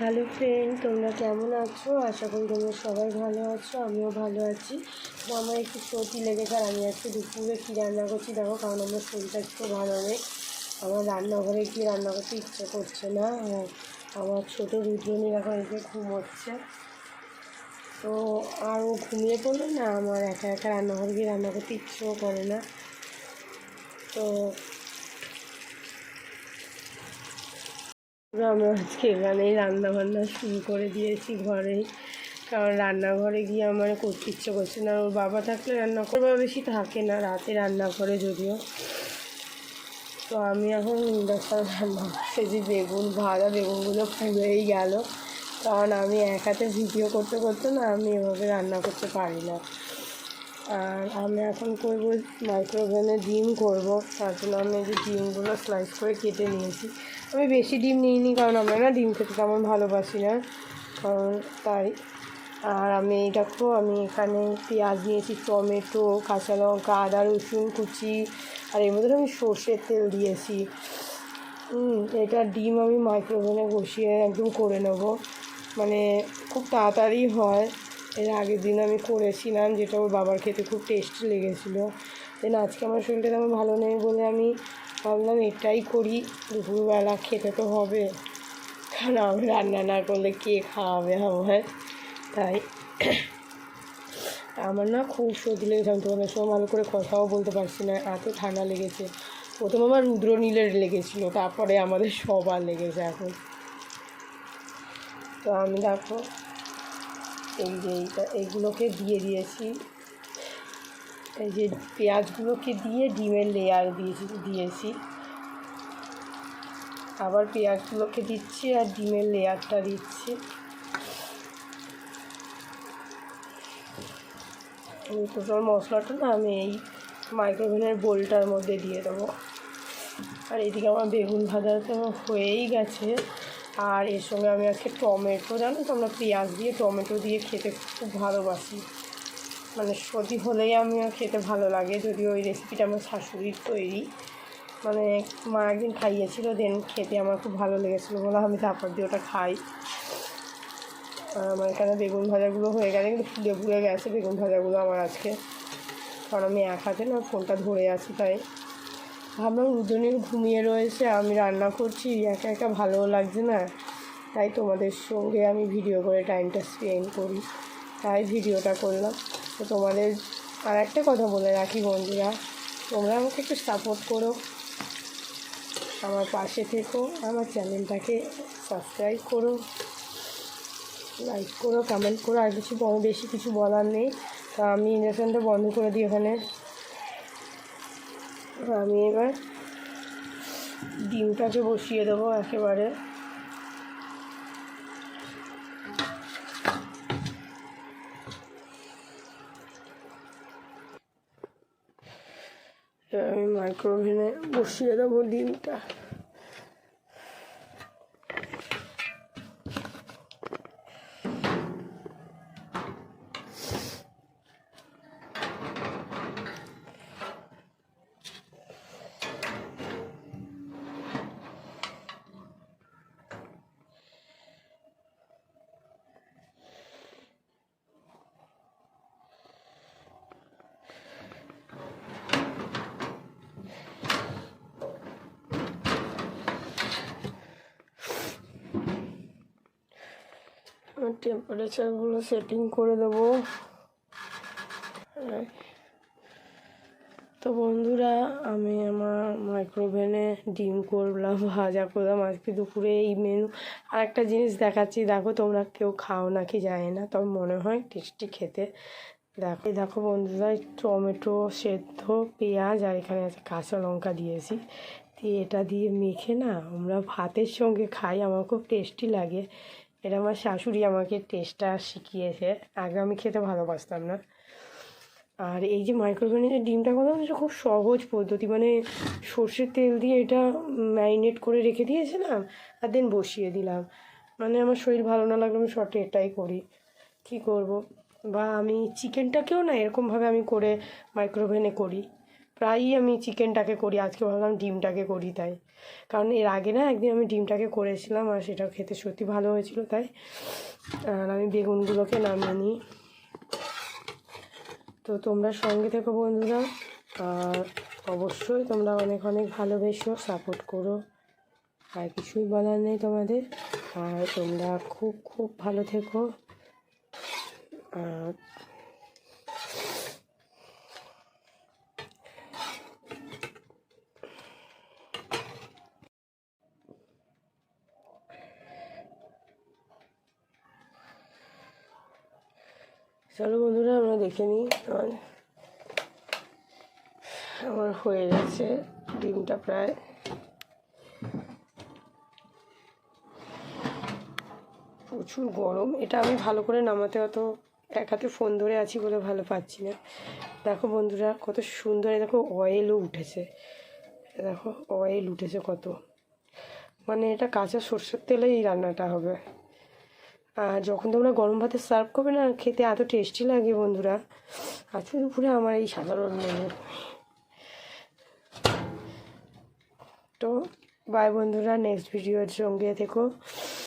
Hello friend, তোমরা কেমন আছো? আশা করি তোমরা সবাই ভালো আছো, আমিও ভালো আছি। তো আমার একটু সর্দি লেগেছে আর আমি আজকে দুপুরে কী রান্না করছি দেখো, কারণ আমার শরীরটা একটু ভালো নেই। আমার রান্নাঘরে গিয়ে রান্না করতে ইচ্ছে করছে না আর আমার ছোটো রুদ্রনীর এখন এসে ঘুমোচ্ছে। তো আর ও ঘুমিয়ে পড়লে না, আমার একা একা রান্নাঘরে গিয়ে রান্না করতে ইচ্ছেও করে না। তো আমরা আজকে এখানেই রান্না বান্না শুরু করে দিয়েছি ঘরেই কারণ রান্নাঘরে গিয়ে আমার করতে ইচ্ছে করছে না। ওর বাবা থাকলে রান্না করবা বেশি থাকে না, রাতে রান্না করে যদিও। তো আমি এখন ইন্ডাকশান রান্না করতেছি বেগুন, ভাজা বেগুনগুলো পুড়েই গেল। কারণ আমি এক হাতে ভিডিও করতে করতে না আমি এভাবে রান্না করতে পারি না। আর আমি এখন করব মাইক্রোওভেনে ডিম করব, তার জন্য আমি যে ডিমগুলো স্লাইস করে কেটে নিয়েছি। আমি বেশি ডিম নিইনি, কারণ আমরা না ডিম খেতে তেমন ভালোবাসি না। কারণ তাই। আর আমি, দেখো, আমি এখানে পেঁয়াজ নিয়েছি, টমেটো, কাঁচা লঙ্কা, আদা, রসুন, কুচি, আর এর মধ্যে আমি সর্ষের তেল দিয়েছি। এটা ডিম আমি মাইক্রোওভেনে বসিয়ে একদম করে নেব। মানে খুব তাড়াতাড়ি হয়। এর আগের দিন আমি করেছিলাম, যেটা ওর বাবার খেতে খুব টেস্টি লেগেছিলো। দেন আজকে আমার শরীরটা তেমন ভালো নেই বলে আমি ভাবলাম এটাই করি, দুপুরবেলা খেতে তো হবে। কারণ আমি রান্না না করলে কে খাওয়াবে আমার তাই আমার না খুব সর্দি লেগেছে, আমি তোমাদের সঙ্গে ভালো করে কথাও বলতে পারছি না, এত ঠান্ডা লেগেছে। প্রথম আমার রুদ্র নীলের লেগেছিলো, তারপরে আমাদের সবার লেগেছে এখন। তো আমি দেখো এই যে এইটা, এইগুলোকে দিয়ে দিয়েছি। এই যে পেঁয়াজগুলোকে দিয়ে ডিমের লেয়ার দিয়েছি দিয়েছি। আবার পেঁয়াজগুলোকে দিচ্ছি আর ডিমের লেয়ারটা দিচ্ছি। টোটাল মশলাটা না আমি এই মাইক্রোওভেনের বোলটার মধ্যে দিয়ে দেবো। আর এদিকে আমার বেগুন ভাজা তো হয়েই গেছে। আর এর সঙ্গে আমি আজকে টমেটো, জানো তো আমরা পেঁয়াজ দিয়ে টমেটো দিয়ে খেতে খুব ভালোবাসি। মানে সর্দি হলেই আমি খেতে ভালো লাগে, যদিও ওই রেসিপিটা আমার শাশুড়ির তৈরি। মানে মা একদিন খাইয়েছিল দেন খেতে আমার খুব ভালো লেগেছিলো। বলে আমি তারপর দিয়ে ওটা খাই। আমার এখানে বেগুন ভাজাগুলো হয়ে গেছে, কিন্তু ফুলে ফুলে গেছে বেগুন ভাজাগুলো আমার আজকে। কারণ আমি এক হাতে না ফোনটা ধরে আছি তাই। ভাবলাম রুদনীর ঘুমিয়ে রয়েছে, আমি রান্না করছি, একা একা ভালোও লাগছে না। তাই তোমাদের সঙ্গে আমি ভিডিও করে টাইমটা স্পেন্ড করি। তাই ভিডিওটা করলাম। তো তোমাদের আর একটা কথা বলে রাখি বন্ধুরা, তোমরা আমাকে একটু সাপোর্ট করো। আমার পাশে থেকো, আমার চ্যানেলটাকে সাবস্ক্রাইব করো লাইক করো কমেন্ট করো, আর কিছু বেশি কিছু বলার নেই। তা আমি ইন্ডাকশানটা বন্ধ করে দিই ওখানে। আমি এবার ডিমটাকে বসিয়ে দেবো একেবারে। আমি মাইক্রোওভেনে বসিয়ে দেবো ডিমটা। টেম্পারেচারগুলো সেটিং করে দেবো। তো বন্ধুরা, আমি আমার মাইক্রোওভেনে ডিম করলাম, ভাজা করলাম। আজকে দুপুরে এই মেনু আর একটা জিনিস দেখাচ্ছি, দেখো তোমরা কেউ খাও নাকি জানে না, তবে মনে হয় টেস্টি খেতে। দেখো দেখো বন্ধুরা টমেটো সেদ্ধ, পেঁয়াজ, আর এখানে আছে কাঁচা লঙ্কা দিয়েছি। দিয়ে এটা দিয়ে মেখে না, আমরা ভাতের সঙ্গে খাই, আমার খুব টেস্টি লাগে। এটা আমার শাশুড়ি আমাকে টেস্টটা শিখিয়েছে। আগে আমি খেতে ভালোবাসতাম না। আর এই যে মাইক্রোওভেনে যে ডিমটা করলাম এটা খুব সহজ পদ্ধতি। মানে সর্ষের তেল দিয়ে এটা ম্যারিনেট করে রেখে দিয়েছিলাম আর দেন বসিয়ে দিলাম। মানে আমার শরীর ভালো না লাগল আমি শর্টে এটাই করি। কী করব? বা আমি চিকেনটাকেও না এরকমভাবে আমি করে মাইক্রোওভেনে করি। প্রায়ই আমি চিকেনটাকে করি। আজকে ভাবলাম ডিমটাকে করি তাই। কারণ এর আগে না একদিন আমি ডিমটাকে করেছিলাম আর সেটা খেতে সত্যি ভালো হয়েছিল তাই। আর আমি বেগুনগুলোকে নামিয়ে নিই। তো তোমরা সঙ্গে থেকো বন্ধুরা। আর অবশ্যই তোমরা অনেক অনেক ভালোবেসো, সাপোর্ট করো। আর কিছুই বলার নেই তোমাদের। আর তোমরা খুব খুব ভালো থেকো। আর চলো বন্ধুরা, আমরা দেখে নিই। আমার আমার হয়ে গেছে ডিমটা প্রায়। প্রচুর গরম। এটা আমি ভালো করে নামাতে অত এক হাতে ফোন ধরে আছি বলে ভালো পাচ্ছি না। দেখো বন্ধুরা, কত সুন্দর দেখো অয়েলও উঠেছে। দেখো অয়েল উঠেছে কত। মানে এটা কাঁচা সর্ষের তেলেই রান্নাটা হবে। আর যখন তোমরা গরম ভাতে সার্ভ করবে না, খেতে এত টেস্টি লাগে বন্ধুরা। আজকে দুপুরে আমার এই সাধারণ মেনু তো বাই বন্ধুরা নেক্সট ভিডিওর সঙ্গে থেকো।